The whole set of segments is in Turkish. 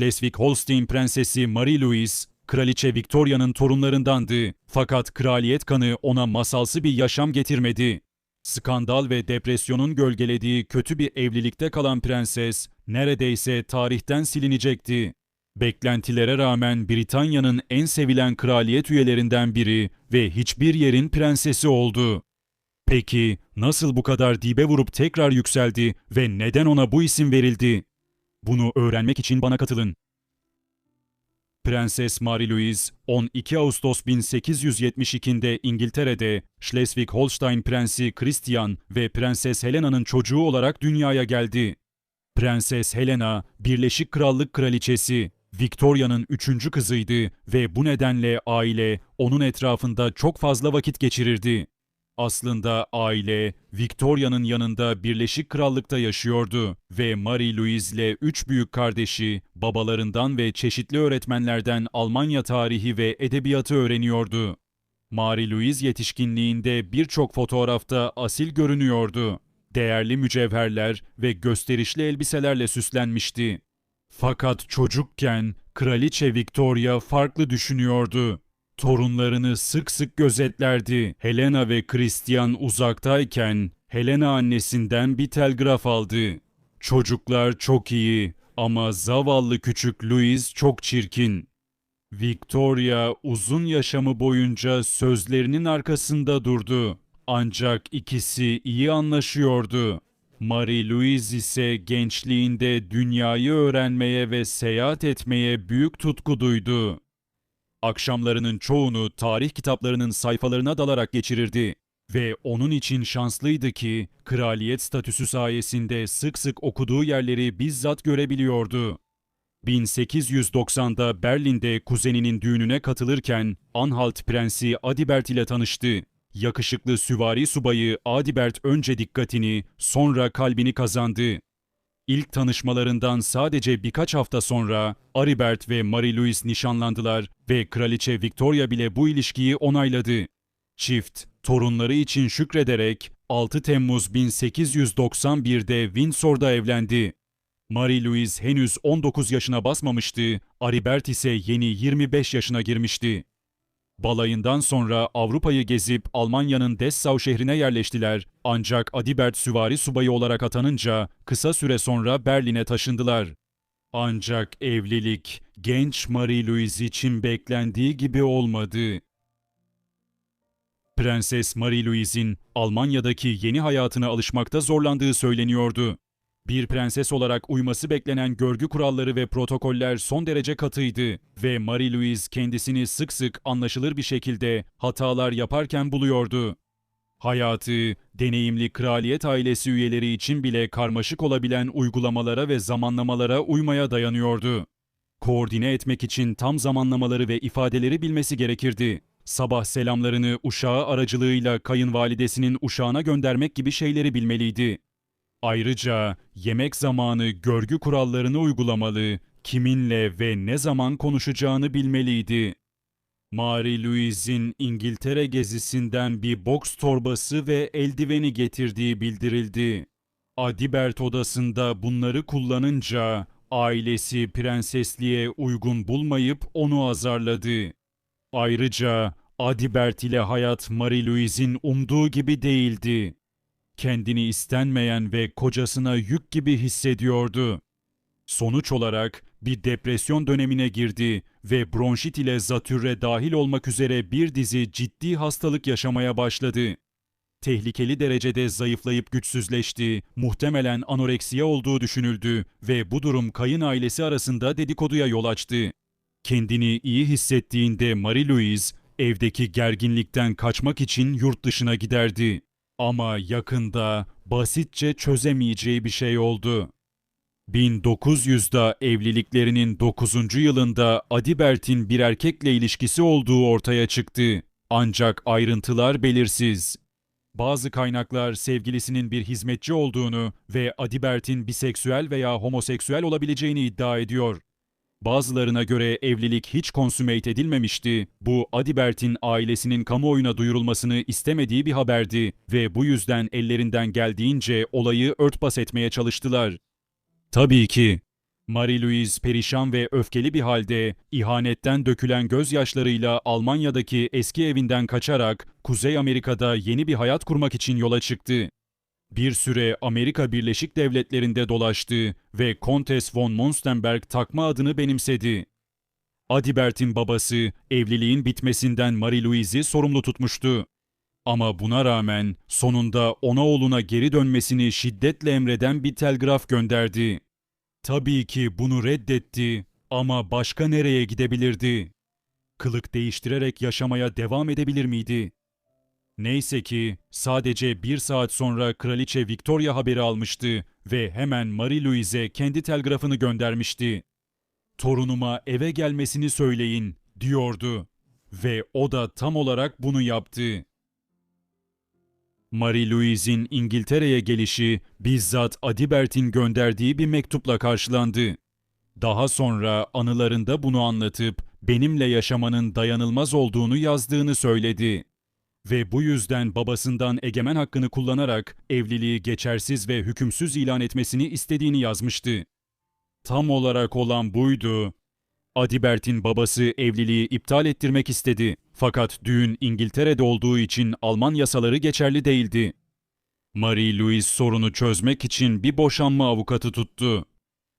Schleswig-Holstein prensesi Marie-Louise, kraliçe Victoria'nın torunlarındandı. Fakat kraliyet kanı ona masalsı bir yaşam getirmedi. Skandal ve depresyonun gölgelediği kötü bir evlilikte kalan prenses neredeyse tarihten silinecekti. Beklentilere rağmen Britanya'nın en sevilen kraliyet üyelerinden biri ve hiçbir yerin prensesi oldu. Peki nasıl bu kadar dibe vurup tekrar yükseldi ve neden ona bu isim verildi? Bunu öğrenmek için bana katılın. Prenses Marie-Louise 12 Ağustos 1872'de İngiltere'de Schleswig-Holstein Prensi Christian ve Prenses Helena'nın çocuğu olarak dünyaya geldi. Prenses Helena, Birleşik Krallık Kraliçesi, Victoria'nın üçüncü kızıydı ve bu nedenle aile onun etrafında çok fazla vakit geçirirdi. Aslında aile Victoria'nın yanında Birleşik Krallık'ta yaşıyordu ve Marie-Louise ile üç büyük kardeşi babalarından ve çeşitli öğretmenlerden Almanya tarihi ve edebiyatı öğreniyordu. Marie-Louise yetişkinliğinde birçok fotoğrafta asil görünüyordu. Değerli mücevherler ve gösterişli elbiselerle süslenmişti. Fakat çocukken Kraliçe Victoria farklı düşünüyordu. Torunlarını sık sık gözetlerdi. Helena ve Christian uzaktayken Helena annesinden bir telgraf aldı. Çocuklar çok iyi ama zavallı küçük Louis çok çirkin. Victoria uzun yaşamı boyunca sözlerinin arkasında durdu. Ancak ikisi iyi anlaşıyordu. Marie-Louise ise gençliğinde dünyayı öğrenmeye ve seyahat etmeye büyük tutku duydu. Akşamlarının çoğunu tarih kitaplarının sayfalarına dalarak geçirirdi ve onun için şanslıydı ki kraliyet statüsü sayesinde sık sık okuduğu yerleri bizzat görebiliyordu. 1890'da Berlin'de kuzeninin düğününe katılırken Anhalt Prensi Adibert ile tanıştı. Yakışıklı süvari subayı Adibert önce dikkatini, sonra kalbini kazandı. İlk tanışmalarından sadece birkaç hafta sonra Aribert ve Marie-Louise nişanlandılar ve Kraliçe Victoria bile bu ilişkiyi onayladı. Çift, torunları için şükrederek 6 Temmuz 1891'de Windsor'da evlendi. Marie-Louise henüz 19 yaşına basmamıştı, Aribert ise yeni 25 yaşına girmişti. Balayından sonra Avrupa'yı gezip Almanya'nın Dessau şehrine yerleştiler. Ancak Adibert süvari subayı olarak atanınca kısa süre sonra Berlin'e taşındılar. Ancak evlilik genç Marie-Louise için beklendiği gibi olmadı. Prenses Marie-Louise'in Almanya'daki yeni hayatına alışmakta zorlandığı söyleniyordu. Bir prenses olarak uyması beklenen görgü kuralları ve protokoller son derece katıydı ve Marie-Louise kendisini sık sık anlaşılır bir şekilde hatalar yaparken buluyordu. Hayatı, deneyimli kraliyet ailesi üyeleri için bile karmaşık olabilen uygulamalara ve zamanlamalara uymaya dayanıyordu. Koordine etmek için tam zamanlamaları ve ifadeleri bilmesi gerekirdi. Sabah selamlarını uşağı aracılığıyla kayınvalidesinin uşağına göndermek gibi şeyleri bilmeliydi. Ayrıca yemek zamanı görgü kurallarını uygulamalı, kiminle ve ne zaman konuşacağını bilmeliydi. Marie-Louise'in İngiltere gezisinden bir boks torbası ve eldiveni getirdiği bildirildi. Adibert odasında bunları kullanınca ailesi prensesliğe uygun bulmayıp onu azarladı. Ayrıca Adibert ile hayat Marie-Louise'in umduğu gibi değildi kendini istenmeyen ve kocasına yük gibi hissediyordu. Sonuç olarak bir depresyon dönemine girdi ve bronşit ile zatürre dahil olmak üzere bir dizi ciddi hastalık yaşamaya başladı. Tehlikeli derecede zayıflayıp güçsüzleşti, muhtemelen anoreksiya olduğu düşünüldü ve bu durum kayın ailesi arasında dedikoduya yol açtı. Kendini iyi hissettiğinde Marie-Louise evdeki gerginlikten kaçmak için yurt dışına giderdi. Ama yakında basitçe çözemeyeceği bir şey oldu. 1900'da evliliklerinin 9. yılında Adibert'in bir erkekle ilişkisi olduğu ortaya çıktı. Ancak ayrıntılar belirsiz. Bazı kaynaklar sevgilisinin bir hizmetçi olduğunu ve Adibert'in biseksüel veya homoseksüel olabileceğini iddia ediyor. Bazılarına göre evlilik hiç konsümate edilmemişti. Bu Adibert'in ailesinin kamuoyuna duyurulmasını istemediği bir haberdi ve bu yüzden ellerinden geldiğince olayı örtbas etmeye çalıştılar. Tabii ki Marie-Louise perişan ve öfkeli bir halde ihanetten dökülen gözyaşlarıyla Almanya'daki eski evinden kaçarak Kuzey Amerika'da yeni bir hayat kurmak için yola çıktı. Bir süre Amerika Birleşik Devletleri'nde dolaştı ve Kontes von Monstenberg takma adını benimsedi. Adibert'in babası evliliğin bitmesinden Marie-Louise'i sorumlu tutmuştu. Ama buna rağmen sonunda ona oğluna geri dönmesini şiddetle emreden bir telgraf gönderdi. Tabii ki bunu reddetti ama başka nereye gidebilirdi? Kılık değiştirerek yaşamaya devam edebilir miydi? Neyse ki sadece bir saat sonra Kraliçe Victoria haberi almıştı ve hemen Marie-Louise'e kendi telgrafını göndermişti. Torunuma eve gelmesini söyleyin, diyordu. Ve o da tam olarak bunu yaptı. Marie-Louise'in İngiltere'ye gelişi bizzat Adibert'in gönderdiği bir mektupla karşılandı. Daha sonra anılarında bunu anlatıp benimle yaşamanın dayanılmaz olduğunu yazdığını söyledi. Ve bu yüzden babasından egemen hakkını kullanarak evliliği geçersiz ve hükümsüz ilan etmesini istediğini yazmıştı. Tam olarak olan buydu. Adibert'in babası evliliği iptal ettirmek istedi. Fakat düğün İngiltere'de olduğu için Alman yasaları geçerli değildi. Marie-Louise sorunu çözmek için bir boşanma avukatı tuttu.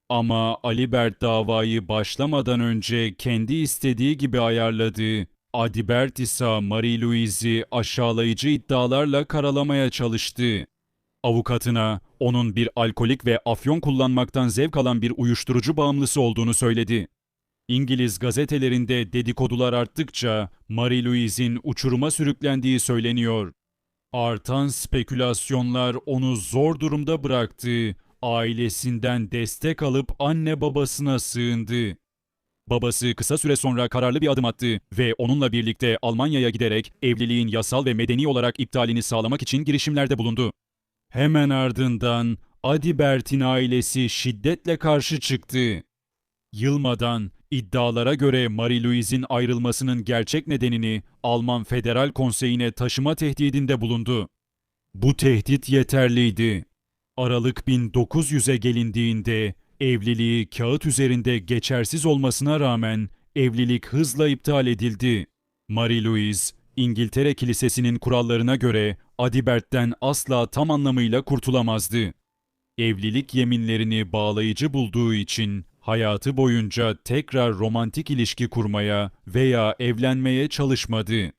Ama Alibert davayı başlamadan önce kendi istediği gibi ayarladı. Adibert ise Marie-Louise'i aşağılayıcı iddialarla karalamaya çalıştı. Avukatına onun bir alkolik ve afyon kullanmaktan zevk alan bir uyuşturucu bağımlısı olduğunu söyledi. İngiliz gazetelerinde dedikodular arttıkça Marie-Louise'in uçuruma sürüklendiği söyleniyor. Artan spekülasyonlar onu zor durumda bıraktı. Ailesinden destek alıp anne babasına sığındı. Babası kısa süre sonra kararlı bir adım attı ve onunla birlikte Almanya'ya giderek evliliğin yasal ve medeni olarak iptalini sağlamak için girişimlerde bulundu. Hemen ardından Adibert'in ailesi şiddetle karşı çıktı. Yılmadan iddialara göre Marie-Louise'in ayrılmasının gerçek nedenini Alman Federal Konseyi'ne taşıma tehdidinde bulundu. Bu tehdit yeterliydi. Aralık 1900'e gelindiğinde evliliği kağıt üzerinde geçersiz olmasına rağmen evlilik hızla iptal edildi. Marie-Louise, İngiltere Kilisesi'nin kurallarına göre Adibert'ten asla tam anlamıyla kurtulamazdı. Evlilik yeminlerini bağlayıcı bulduğu için hayatı boyunca tekrar romantik ilişki kurmaya veya evlenmeye çalışmadı.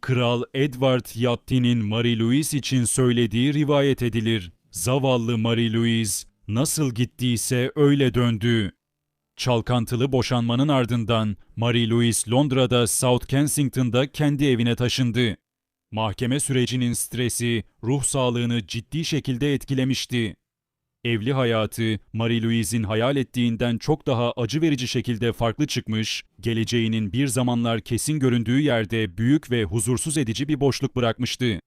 Kral Edward Yatti'nin Marie-Louise için söylediği rivayet edilir. Zavallı Marie-Louise nasıl gittiyse öyle döndü. Çalkantılı boşanmanın ardından Marie-Louise Londra'da South Kensington'da kendi evine taşındı. Mahkeme sürecinin stresi ruh sağlığını ciddi şekilde etkilemişti. Evli hayatı Marie-Louise'in hayal ettiğinden çok daha acı verici şekilde farklı çıkmış, geleceğinin bir zamanlar kesin göründüğü yerde büyük ve huzursuz edici bir boşluk bırakmıştı.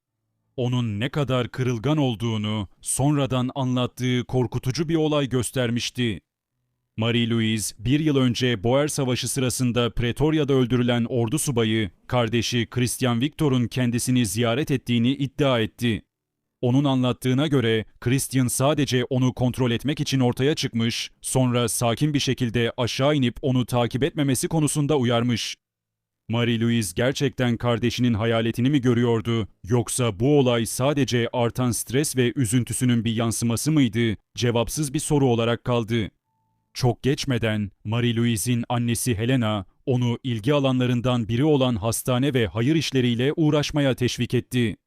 Onun ne kadar kırılgan olduğunu sonradan anlattığı korkutucu bir olay göstermişti. Marie-Louise, bir yıl önce Boer Savaşı sırasında Pretoria'da öldürülen ordu subayı, kardeşi Christian Victor'un kendisini ziyaret ettiğini iddia etti. Onun anlattığına göre Christian sadece onu kontrol etmek için ortaya çıkmış, sonra sakin bir şekilde aşağı inip onu takip etmemesi konusunda uyarmış. Marie-Louise gerçekten kardeşinin hayaletini mi görüyordu yoksa bu olay sadece artan stres ve üzüntüsünün bir yansıması mıydı? Cevapsız bir soru olarak kaldı. Çok geçmeden Marie-Louise'in annesi Helena onu ilgi alanlarından biri olan hastane ve hayır işleriyle uğraşmaya teşvik etti.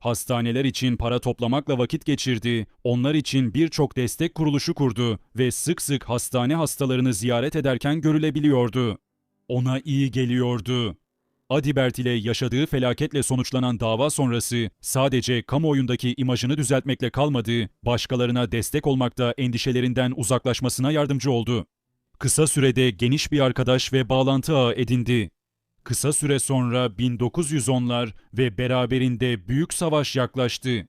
Hastaneler için para toplamakla vakit geçirdi, onlar için birçok destek kuruluşu kurdu ve sık sık hastane hastalarını ziyaret ederken görülebiliyordu. Ona iyi geliyordu. Adibert ile yaşadığı felaketle sonuçlanan dava sonrası sadece kamuoyundaki imajını düzeltmekle kalmadı, başkalarına destek olmakta endişelerinden uzaklaşmasına yardımcı oldu. Kısa sürede geniş bir arkadaş ve bağlantı ağı edindi. Kısa süre sonra 1910'lar ve beraberinde büyük savaş yaklaştı.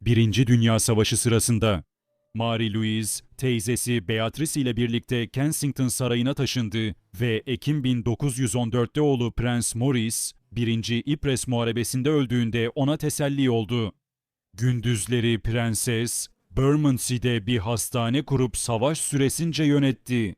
Birinci Dünya Savaşı sırasında Marie-Louise, teyzesi Beatrice ile birlikte Kensington Sarayı'na taşındı ve Ekim 1914'te oğlu Prens Maurice, 1. Ypres Muharebesi'nde öldüğünde ona teselli oldu. Gündüzleri prenses, Bermondsey'de bir hastane kurup savaş süresince yönetti.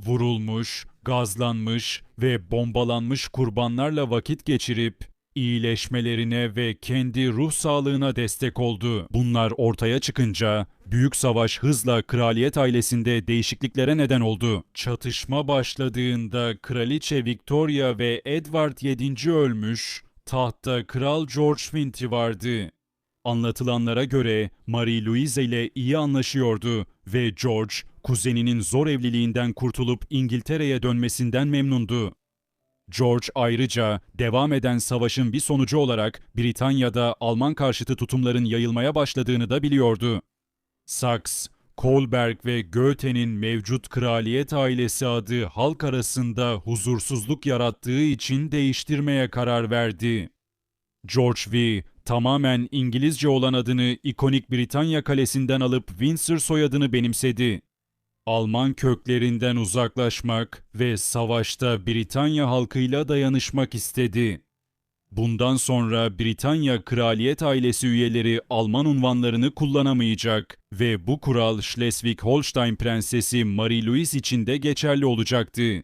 Vurulmuş, gazlanmış ve bombalanmış kurbanlarla vakit geçirip iyileşmelerine ve kendi ruh sağlığına destek oldu. Bunlar ortaya çıkınca büyük savaş hızla kraliyet ailesinde değişikliklere neden oldu. Çatışma başladığında kraliçe Victoria ve Edward VII ölmüş, tahtta kral George Winty vardı. Anlatılanlara göre Marie-Louise ile iyi anlaşıyordu ve George, kuzeninin zor evliliğinden kurtulup İngiltere'ye dönmesinden memnundu. George ayrıca devam eden savaşın bir sonucu olarak Britanya'da Alman karşıtı tutumların yayılmaya başladığını da biliyordu. Sachs, Kolberg ve Goethe'nin mevcut kraliyet ailesi adı halk arasında huzursuzluk yarattığı için değiştirmeye karar verdi. George V tamamen İngilizce olan adını ikonik Britanya kalesinden alıp Windsor soyadını benimsedi. Alman köklerinden uzaklaşmak ve savaşta Britanya halkıyla dayanışmak istedi. Bundan sonra Britanya kraliyet ailesi üyeleri Alman unvanlarını kullanamayacak ve bu kural Schleswig-Holstein prensesi Marie-Louise için de geçerli olacaktı.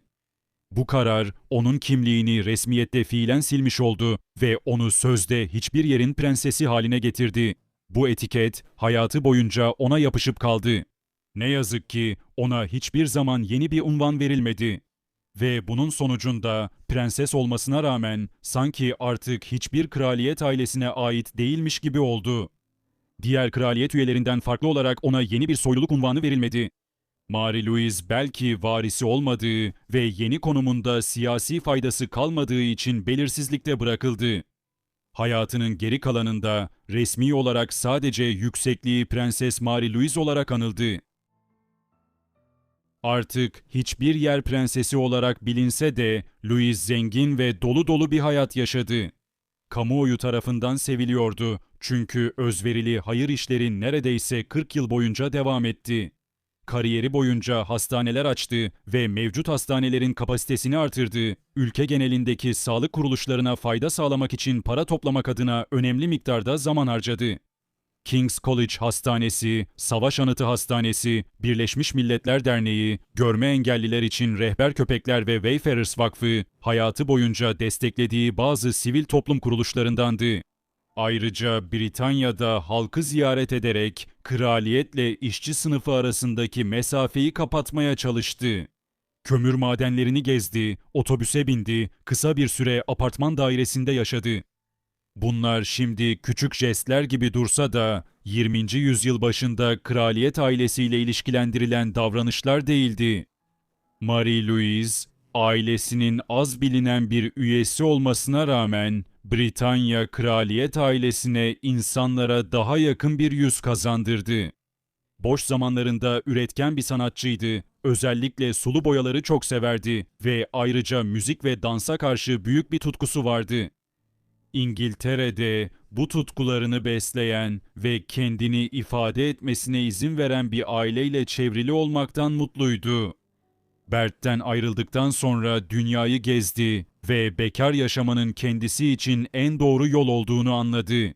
Bu karar onun kimliğini resmiyette fiilen silmiş oldu ve onu sözde hiçbir yerin prensesi haline getirdi. Bu etiket hayatı boyunca ona yapışıp kaldı. Ne yazık ki ona hiçbir zaman yeni bir unvan verilmedi. Ve bunun sonucunda prenses olmasına rağmen sanki artık hiçbir kraliyet ailesine ait değilmiş gibi oldu. Diğer kraliyet üyelerinden farklı olarak ona yeni bir soyluluk unvanı verilmedi. Marie-Louise belki varisi olmadığı ve yeni konumunda siyasi faydası kalmadığı için belirsizlikte bırakıldı. Hayatının geri kalanında resmi olarak sadece yüksekliği Prenses Marie-Louise olarak anıldı. Artık hiçbir yer prensesi olarak bilinse de Louise zengin ve dolu dolu bir hayat yaşadı. Kamuoyu tarafından seviliyordu çünkü özverili hayır işleri neredeyse 40 yıl boyunca devam etti. Kariyeri boyunca hastaneler açtı ve mevcut hastanelerin kapasitesini artırdı. Ülke genelindeki sağlık kuruluşlarına fayda sağlamak için para toplamak adına önemli miktarda zaman harcadı. King's College Hastanesi, Savaş Anıtı Hastanesi, Birleşmiş Milletler Derneği, Görme Engelliler için Rehber Köpekler ve Wayfarers Vakfı, hayatı boyunca desteklediği bazı sivil toplum kuruluşlarındandı. Ayrıca Britanya'da halkı ziyaret ederek kraliyetle işçi sınıfı arasındaki mesafeyi kapatmaya çalıştı. Kömür madenlerini gezdi, otobüse bindi, kısa bir süre apartman dairesinde yaşadı. Bunlar şimdi küçük jestler gibi dursa da 20. yüzyıl başında kraliyet ailesiyle ilişkilendirilen davranışlar değildi. Marie-Louise, ailesinin az bilinen bir üyesi olmasına rağmen Britanya kraliyet ailesine insanlara daha yakın bir yüz kazandırdı. Boş zamanlarında üretken bir sanatçıydı. Özellikle sulu boyaları çok severdi ve ayrıca müzik ve dansa karşı büyük bir tutkusu vardı. İngiltere'de bu tutkularını besleyen ve kendini ifade etmesine izin veren bir aileyle çevrili olmaktan mutluydu. Bert'ten ayrıldıktan sonra dünyayı gezdi ve bekar yaşamanın kendisi için en doğru yol olduğunu anladı.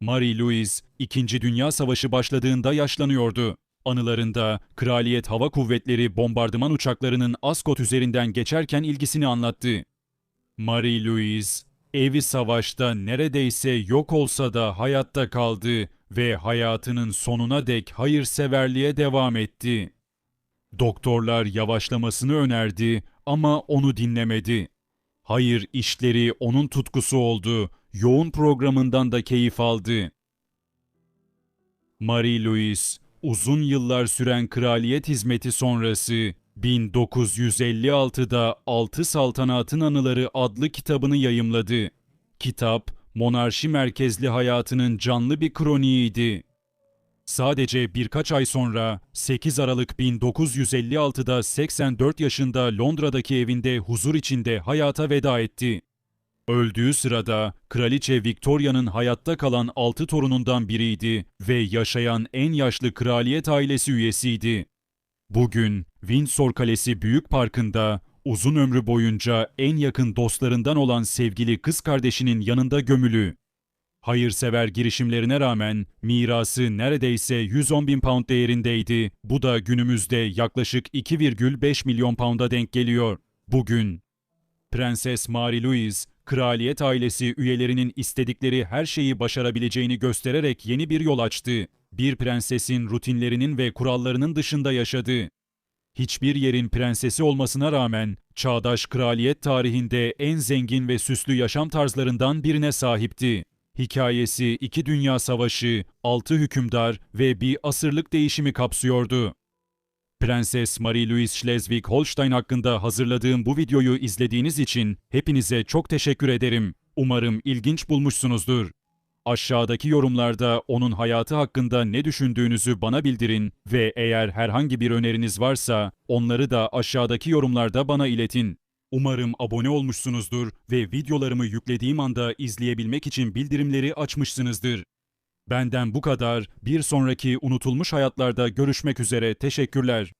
Marie-Louise, İkinci Dünya Savaşı başladığında yaşlanıyordu. Anılarında Kraliyet Hava Kuvvetleri bombardıman uçaklarının Ascot üzerinden geçerken ilgisini anlattı. Marie-Louise, evi savaşta neredeyse yok olsa da hayatta kaldı ve hayatının sonuna dek hayırseverliğe devam etti. Doktorlar yavaşlamasını önerdi ama onu dinlemedi. Hayır işleri onun tutkusu oldu. Yoğun programından da keyif aldı. Marie-Louise, uzun yıllar süren kraliyet hizmeti sonrası 1956'da Altı Saltanatın Anıları adlı kitabını yayımladı. Kitap, monarşi merkezli hayatının canlı bir kroniğiydi. Sadece birkaç ay sonra 8 Aralık 1956'da 84 yaşında Londra'daki evinde huzur içinde hayata veda etti. Öldüğü sırada Kraliçe Victoria'nın hayatta kalan 6 torunundan biriydi ve yaşayan en yaşlı kraliyet ailesi üyesiydi. Bugün Windsor Kalesi Büyük Parkı'nda uzun ömrü boyunca en yakın dostlarından olan sevgili kız kardeşinin yanında gömülü. Hayırsever girişimlerine rağmen mirası neredeyse 110 bin pound değerindeydi. Bu da günümüzde yaklaşık 2,5 milyon pound'a denk geliyor. Bugün Prenses Mary Louise, kraliyet ailesi üyelerinin istedikleri her şeyi başarabileceğini göstererek yeni bir yol açtı. Bir prensesin rutinlerinin ve kurallarının dışında yaşadı. Hiçbir yerin prensesi olmasına rağmen çağdaş kraliyet tarihinde en zengin ve süslü yaşam tarzlarından birine sahipti. Hikayesi iki dünya savaşı, altı hükümdar ve bir asırlık değişimi kapsıyordu. Prenses Marie-Louise Schleswig-Holstein hakkında hazırladığım bu videoyu izlediğiniz için hepinize çok teşekkür ederim. Umarım ilginç bulmuşsunuzdur. Aşağıdaki yorumlarda onun hayatı hakkında ne düşündüğünüzü bana bildirin ve eğer herhangi bir öneriniz varsa onları da aşağıdaki yorumlarda bana iletin. Umarım abone olmuşsunuzdur ve videolarımı yüklediğim anda izleyebilmek için bildirimleri açmışsınızdır. Benden bu kadar. Bir sonraki unutulmuş hayatlarda görüşmek üzere. Teşekkürler.